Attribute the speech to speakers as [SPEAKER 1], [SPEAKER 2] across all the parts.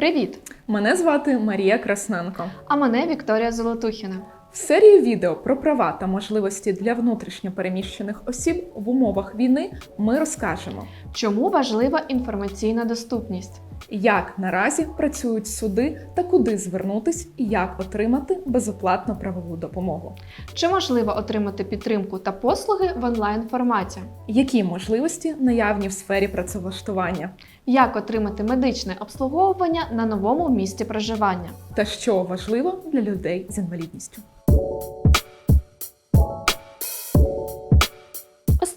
[SPEAKER 1] Привіт!
[SPEAKER 2] Мене звати Марія Красненко.
[SPEAKER 1] А мене Вікторія Золотухіна.
[SPEAKER 2] В серії відео про права та можливості для внутрішньо переміщених осіб в умовах війни ми розкажемо,
[SPEAKER 1] Чому важлива інформаційна доступність?
[SPEAKER 2] Як наразі працюють суди та куди звернутись і як отримати безоплатну правову допомогу,
[SPEAKER 1] Чи можливо отримати підтримку та послуги в онлайн форматі?
[SPEAKER 2] які можливості наявні в сфері працевлаштування,
[SPEAKER 1] Як отримати медичне обслуговування на новому місці проживання?
[SPEAKER 2] та що важливо для людей з інвалідністю.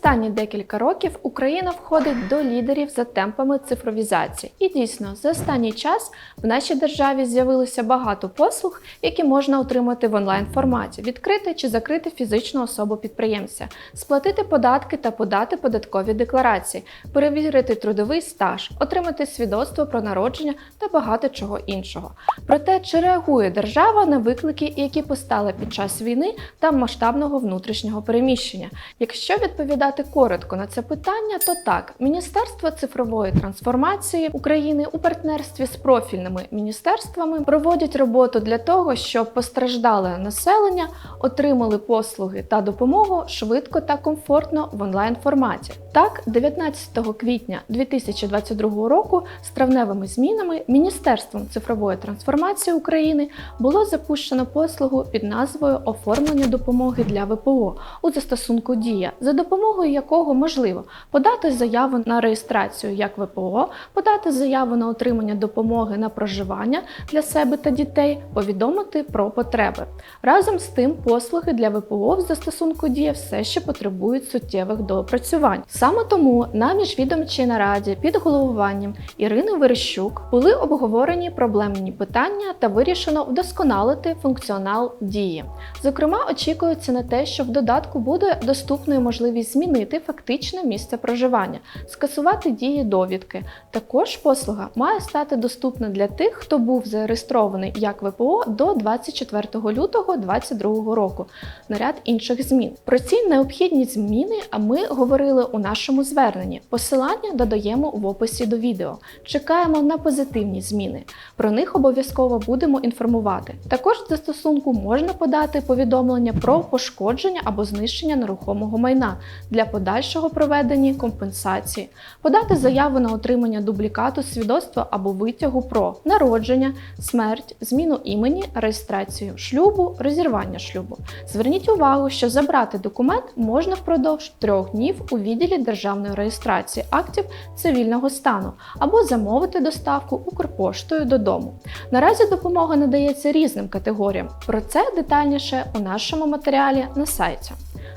[SPEAKER 1] Останні декілька років Україна входить до лідерів за темпами цифровізації. І дійсно, за останній час в нашій державі з'явилося багато послуг, які можна отримати в онлайн форматі, відкрити чи закрити фізичну особу підприємця, сплатити податки та подати податкові декларації, перевірити трудовий стаж, отримати свідоцтво про народження та багато чого іншого. Проте, чи реагує держава на виклики, які постали під час війни та масштабного внутрішнього переміщення? Якщо відповідати коротко на це питання, то так, Міністерство цифрової трансформації України у партнерстві з профільними міністерствами проводять роботу для того, щоб постраждале населення отримали послуги та допомогу швидко та комфортно в онлайн форматі. Так, 19 квітня 2022 року з травневими змінами Міністерством цифрової трансформації України було запущено послугу під назвою Оформлення допомоги для ВПО у застосунку Дія, за допомогою якого можливо подати заяву на реєстрацію як ВПО, подати заяву на отримання допомоги на проживання для себе та дітей, повідомити про потреби. Разом з тим, послуги для ВПО в застосунку Дія все ще потребують суттєвих доопрацювань. Саме тому на міжвідомчій нараді під головуванням Ірини Верещук були обговорені проблемні питання та вирішено вдосконалити функціонал дії. Зокрема, очікується на те, що в додатку буде доступною можливість змінити фактичне місце проживання, скасувати дії довідки. Також послуга має стати доступна для тих, хто був зареєстрований як ВПО до 24 лютого 2022 року на ряд інших змін. Про ці необхідні зміни ми говорили у нашому зверненні. Посилання додаємо в описі до відео. Чекаємо на позитивні зміни. Про них обов'язково будемо інформувати. Також в застосунку можна подати повідомлення про пошкодження або знищення нерухомого майна для подальшого проведення компенсації, подати заяву на отримання дублікату свідоцтва або витягу про народження, смерть, зміну імені, реєстрацію шлюбу, розірвання шлюбу. Зверніть увагу, що забрати документ можна впродовж трьох днів у відділі державної реєстрації актів цивільного стану або замовити доставку Укрпоштою додому. Наразі допомога надається різним категоріям. Про це детальніше у нашому матеріалі на сайті.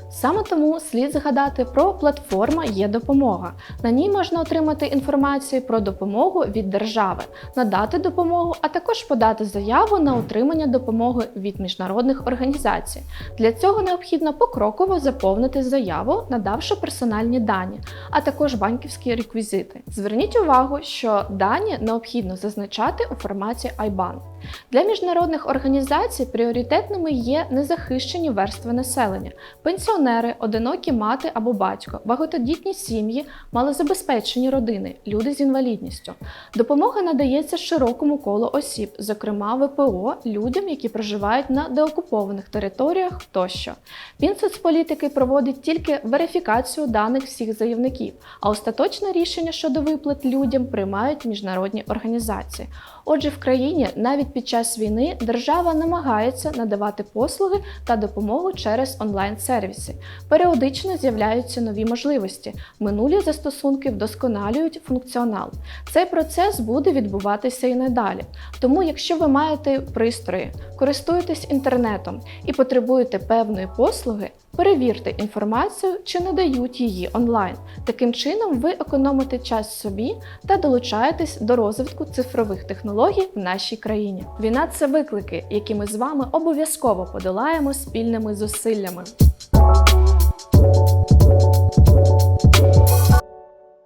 [SPEAKER 1] Саме тому слід згадати про платформа є допомога. На ній можна отримати інформацію про допомогу від держави, надати допомогу, а також подати заяву на отримання допомоги від міжнародних організацій. Для цього необхідно покроково заповнити заяву, надавши персональні дані, а також банківські реквізити. Зверніть увагу, що дані необхідно зазначати у форматі IBAN. Для міжнародних організацій пріоритетними є незахищені верстви населення, пенсіонери, одинокі мати або батько, багатодітні сім'ї, малозабезпечені родини, люди з інвалідністю. Допомога надається широкому колу осіб, зокрема ВПО, людям, які проживають на деокупованих територіях тощо. Мінсоцполітики проводить тільки верифікацію даних всіх заявників, а остаточне рішення щодо виплат людям приймають міжнародні організації. Отже, в країні навіть під час війни держава намагається надавати послуги та допомогу через онлайн-сервіси. Періодично з'являються нові можливості. Минулі застосунки вдосконалюють функціонал. Цей процес буде відбуватися і надалі. Тому, якщо ви маєте пристрої, користуєтесь інтернетом і потребуєте певної послуги, перевірте інформацію, чи надають її онлайн. Таким чином, ви економите час собі та долучаєтесь до розвитку цифрових технологій в нашій країні. Війна це виклики, які ми з вами обов'язково подолаємо спільними зусиллями. thank you